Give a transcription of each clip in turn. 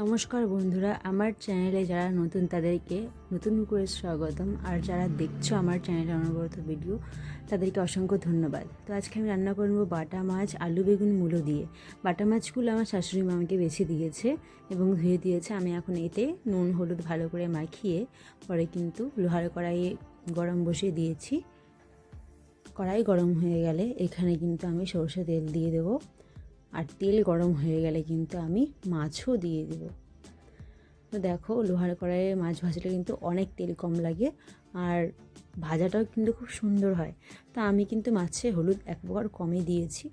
নমস্কার বন্ধুরা, আমার চ্যানেলে যারা নতুন তাদেরকে নতুন করে স্বাগতম, আর যারা দেখছ আমার চ্যানেলে অনবরত ভিডিও, তাদেরকে অসংখ্য ধন্যবাদ। তো আজকে আমি রান্না করব বাটা মাছ, আলু বেগুন, মূলো দিয়ে। বাটা মাছগুলো আমার শাশুড়ি মামাকে বেছে দিয়েছে এবং ধুয়ে দিয়েছে। আমি এখন এতে নুন, হলুদ ভালো করে মাখিয়ে পরে কিন্তু লোহার কড়াইয়ে গরম বসিয়ে দিয়েছি। কড়াই গরম হয়ে গেলে এখানে কিন্তু আমি সরষে তেল দিয়ে দেবো। আর তেল গরম হয়ে গেলে কিন্তু আমি মাছও দিয়ে দেবো। তো দেখো, লোহার কড়াইয়ে মাছ ভাজলে কিন্তু অনেক তেল কম লাগে আর ভাজাটাও কিন্তু খুব সুন্দর হয়। তো আমি কিন্তু মাছে হলুদ এক প্রকার কমে দিয়েছি।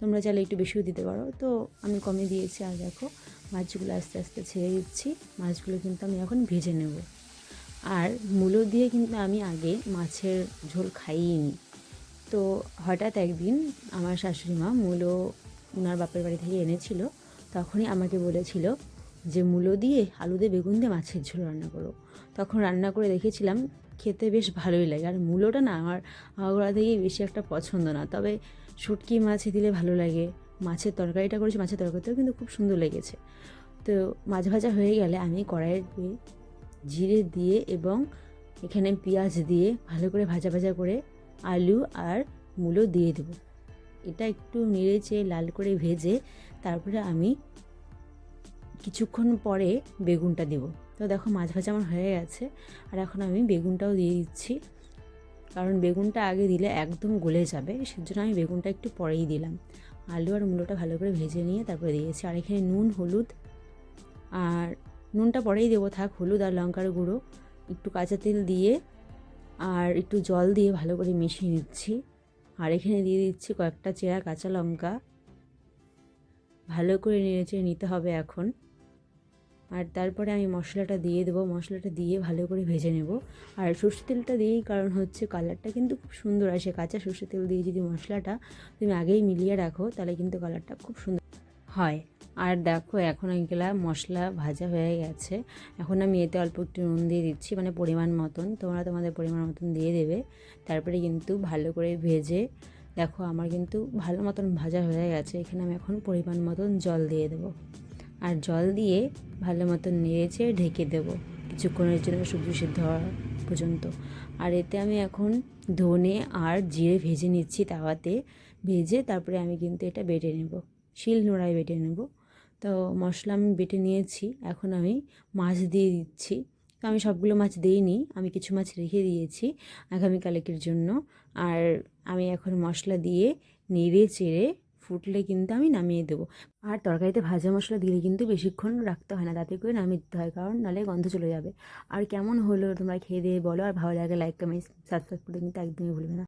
তোমরা চাইলে একটু বেশিও দিতে পারো। তো আমি কমে দিয়েছি আর দেখো, মাছগুলো আস্তে আস্তে ছেড়ে দিচ্ছি। মাছগুলো কিন্তু আমি এখন ভেজে নেব। আর মূলো দিয়ে কিন্তু আমি আগে মাছের ঝোল খাইয়ে নিই। তো হঠাৎ একদিন আমার শাশুড়ি মা মূলো ওনার বাপের বাড়ি থেকে এনেছিল, তখনই আমাকে বলেছিল যে, মূলো দিয়ে আলু দিয়ে বেগুন দিয়ে মাছের ঝোল রান্না করো। তখন রান্না করে দেখেছিলাম খেতে বেশ ভালোই লাগে। আর মূলোটা না, আমার আওড়া থেকেই বেশি একটা পছন্দ না। তবে শুটকি মাছ দিলে ভালো লাগে। মাছের তরকারিটা করেছি, মাছের তরকারিটাও কিন্তু খুব সুন্দর লেগেছে। তো মাছ ভাজা হয়ে গেলে আমি কড়াইয়ে জিরে দিয়ে এবং এখানে পেঁয়াজ দিয়ে ভালো করে ভাজা ভাজা করে আলু আর মূলো দিয়ে দেবো। এটা একটু নেড়েচে লাল করে ভেজে তারপরে আমি কিছুক্ষণ পরে বেগুনটা দেব। তো দেখো মাছ ভাজা আমার হয়ে গেছে। আর এখন আমি বেগুনটাও দিয়ে দিচ্ছি। কারণ বেগুনটা আগে দিলে একদম গলে যাবে। সেজন্য আমি বেগুনটা একটু পরেই দিলাম। আলু আর মূলোটা ভালো করে ভেজে নিয়ে তারপরে দিয়েছি আর এখানে নুন, হলুদ আর নুনটা পরেই দেবো থাক। হলুদ আর লঙ্কার গুঁড়ো। একটু কাঁচা তেল দিয়ে আর একটু জল দিয়ে ভালো করে মিশিয়ে নিচ্ছি। আর এখানে দিয়ে দিচ্ছি কয়েকটা চেরা কাঁচা লঙ্কা। ভালো করে নেড়েচেড়ে নিতে হবে এখন। আর তারপরে আমি মশলাটা দিয়ে দেবো। মশলাটা দিয়ে ভালো করে ভেজে নেব। আর সর্ষে তেলটা দিয়েই কারণ হচ্ছে কালারটা কিন্তু খুব সুন্দর আসে। কাঁচা সর্ষে তেল দিয়ে যদি মশলাটা তুমি আগেই মিলিয়ে রাখো, তাহলে কিন্তু কালারটা খুব সুন্দর হয়। আর দেখো, এখন এগুলা মশলা ভাজা হয়ে গেছে। এখন আমি এতে অল্প একটু নুন দিয়ে দিচ্ছি মানে পরিমাণ মতন। তোমরা তোমাদের পরিমাণ মতন দিয়ে দেবে। তারপরে কিন্তু ভালো করে ভেজে, দেখো আমার কিন্তু ভালো মতন ভাজা হয়ে গেছে। এখানে আমি এখন পরিমাণ মতন জল দিয়ে দেবো। আর জল দিয়ে ভালো মতন নেড়েছে ঢেকে দেবো। কিছুক্ষণের জন্য সবজি সিদ্ধ হওয়া পর্যন্ত। আর এতে আমি এখন ধনে আর জিরে ভেজে নিচ্ছি তাওয়াতে। ভেজে তারপরে আমি কিন্তু এটা বেটে নেব। শিল নোড়ায় বেটে নেব। তো মশলা আমি বেটে নিয়েছি, এখন আমি মাছ দিয়ে দিচ্ছি। তো আমি সবগুলো মাছ দিইনি, আমি কিছু মাছ রেখে দিয়েছি আগামীকালকের জন্য। আর আমি এখন মশলা দিয়ে নেড়ে চেড়ে ফুটলে কিন্তু আমি নামিয়ে দেবো। আর তরকারিতে ভাজা মশলা দিলে কিন্তু বেশিক্ষণ রাখতে হয় না, তাতে করে নামিয়ে দিতে হয়, কারণ নাহলে গন্ধ চলে যাবে। আর কেমন হলো তোমরা খেয়ে দিয়ে বলো, আর ভালো লাগে লাইক কমেন্ট সাবস্ক্রাইব করে কিন্তু একদমই ভুলবে না।